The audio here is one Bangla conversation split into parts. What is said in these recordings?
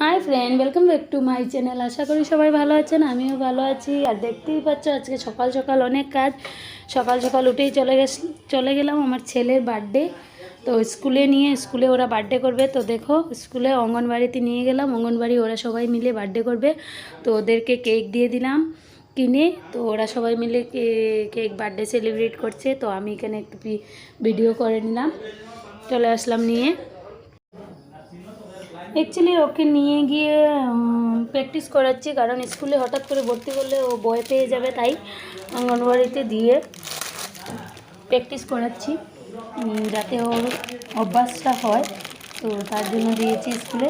Hi friend welcome back to my channel আশা করি সবাই ভালো আছেন, আমিও ভালো আছি। আর দেখতেই পাচ্ছ আজকে সকাল সকাল অনেক কাজ। সকাল সকাল উঠেই চলে গেছ চলে গেলাম আমার ছেলের বার্থডে তো স্কুলে নিয়ে, স্কুলে ওরা বার্থডে করবে। তো দেখো, স্কুলে অঙ্গনবাড়িতে নিয়ে গেলাম। অঙ্গনবাড়ি ওরা সবাই মিলে বার্থডে করবে। তো ওদেরকে কেক দিয়ে দিলাম কিনে। তো ওরা সবাই মিলে কেক বার্থডে সেলিব্রেট করছে। তো আমি এখানে একটু ভিডিও করে নিলাম। চলে আসলাম নিয়ে। অ্যাকচুয়ালি ওকে নিয়ে গিয়ে প্র্যাকটিস করাচ্ছি, কারণ স্কুলে হঠাৎ করে ভর্তি করলে ও বয় পেয়ে যাবে, তাই অঙ্গনবাড়িতে দিয়ে প্র্যাকটিস করাচ্ছি। যাতে ওর অভ্যাসটা হয়। তো তার জন্য দিয়েছি স্কুলে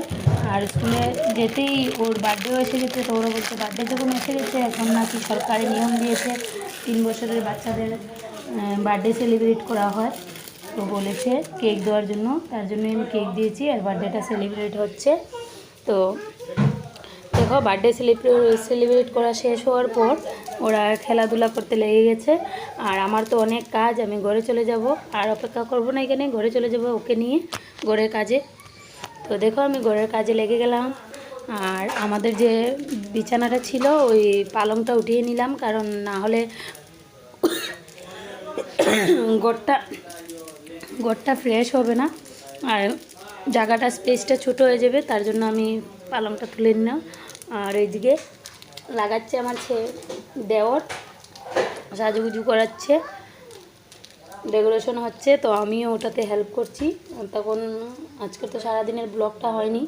আর স্কুলে যেতেই ওর বার্থডেও এসে গেছে, তো ওরা বলছে বার্থডে যখন এসে গেছে, এখন নাকি সরকারি নিয়ম দিয়েছে, তিন বছরের বাচ্চাদের বার্থডে সেলিব্রেট করা হয়। তো বলেছে কেক দেওয়ার জন্য, তার জন্যই আমি কেক দিয়েছি আর বার্থডেটা সেলিব্রেট হচ্ছে। তো দেখো, বার্থডে সেলিব্রেট করা শেষ হওয়ার পর ওরা খেলাধুলা করতে লেগে গেছে। আর আমার তো অনেক কাজ, আমি ঘরে চলে যাব। আর অপেক্ষা করব না এখানে, ঘরে চলে যাব ওকে নিয়ে, ঘরের কাজে। তো দেখো, আমি ঘরের কাজে লেগে গেলাম। আর আমাদের যে বিছানাটা ছিল, ওই পালংটা উঠিয়ে নিলাম, কারণ না হলে ঘরটা ঘরটা ফ্রেশ হবে না। আর জায়গাটা স্পেসটা ছোট হয়ে যাবে, তার জন্য আমি পালংটা তুলে নিলাম। আর এইদিকে লাগাচ্ছে আমার ছে দেওর, সাজুগুজু করাচ্ছে ডেকোরেশন হচ্ছে, তো আমিও ওটাতে হেল্প করছি। তখন আজকে তো সারাদিনের ব্লগটা হয়নি।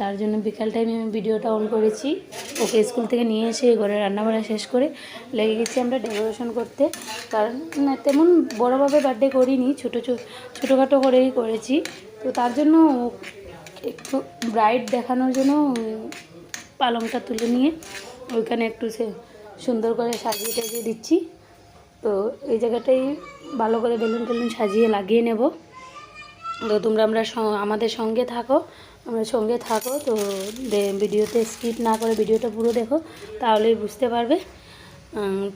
তার জন্য বিকাল টাইমে আমি ভিডিওটা অন করেছি। ওকে স্কুল থেকে নিয়ে এসে ঘরে রান্নাবাড়া শেষ করে লেগে গেছি আমরা ডেকোরেশন করতে। কারণ তেমন বড়োভাবে বার্থডে করিনি, ছোটো ছোটোখাটো করেই করেছি। তো তার জন্য একটু ব্রাইট দেখানোর জন্য পালংটা তুলে নিয়ে ওইখানে একটু সে সুন্দর করে সাজিয়ে টাজিয়ে দিচ্ছি। তো এই জায়গাটাই ভালো করে বেলুন টেলুন সাজিয়ে লাগিয়ে নেব। তো তোমরা আমরা আমাদের সঙ্গে থাকো, আমরা সঙ্গে থাকো, তো ভিডিওতে স্কিপ না করে ভিডিওটা পুরো দেখো, তাহলেই বুঝতে পারবে।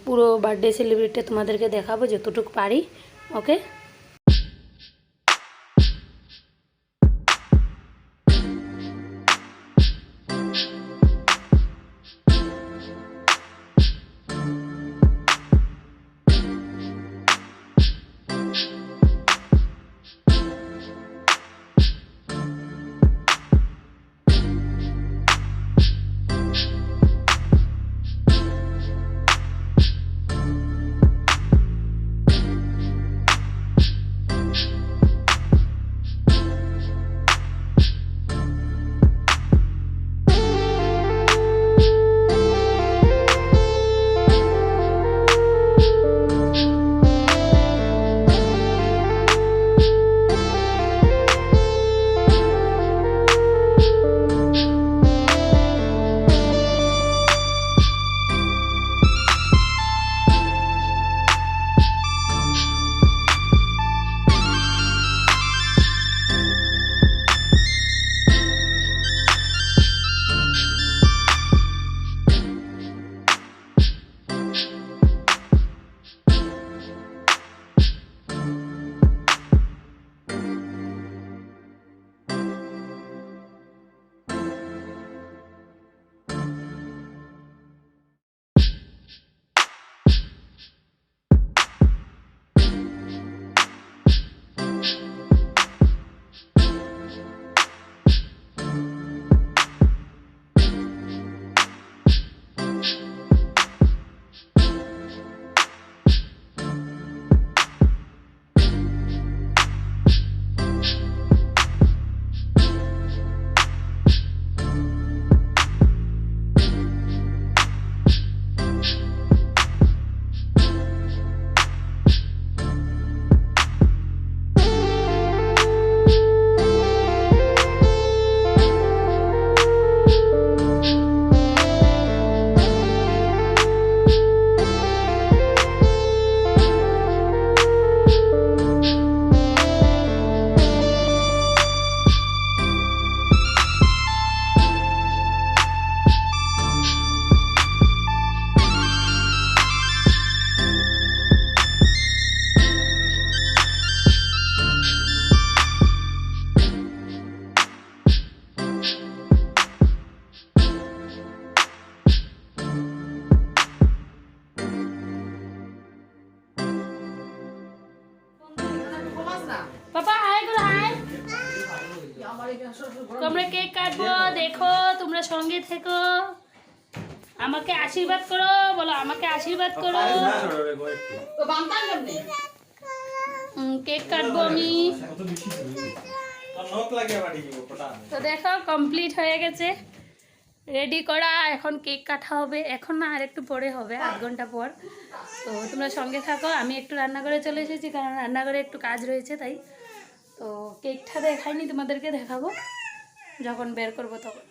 পুরো বার্থডে সেলিব্রেটটা তোমাদেরকে দেখাবো যতটুকু পারি ওকে তোমরা কেক কাটবো? দেখো, তোমরা সঙ্গে থেকো। আমাকে আশীর্বাদ করো, বলো আমাকে আশীর্বাদ করো। কেক কাটবো আমি। তো দেখো কমপ্লিট হয়ে গেছে। রেডি করা, এখন কেক কাটা হবে। এখন না, আর একটু পরে হবে, আধ ঘণ্টা পর। তো তোমরা সঙ্গে থাকো, আমি একটু রান্নাঘরে চলে এসেছি, কারণ রান্নাঘরে একটু কাজ রয়েছে, তাই তো কেকটা দেখাইনি তোমাদেরকে দেখাবো। যখন বের করব তখন।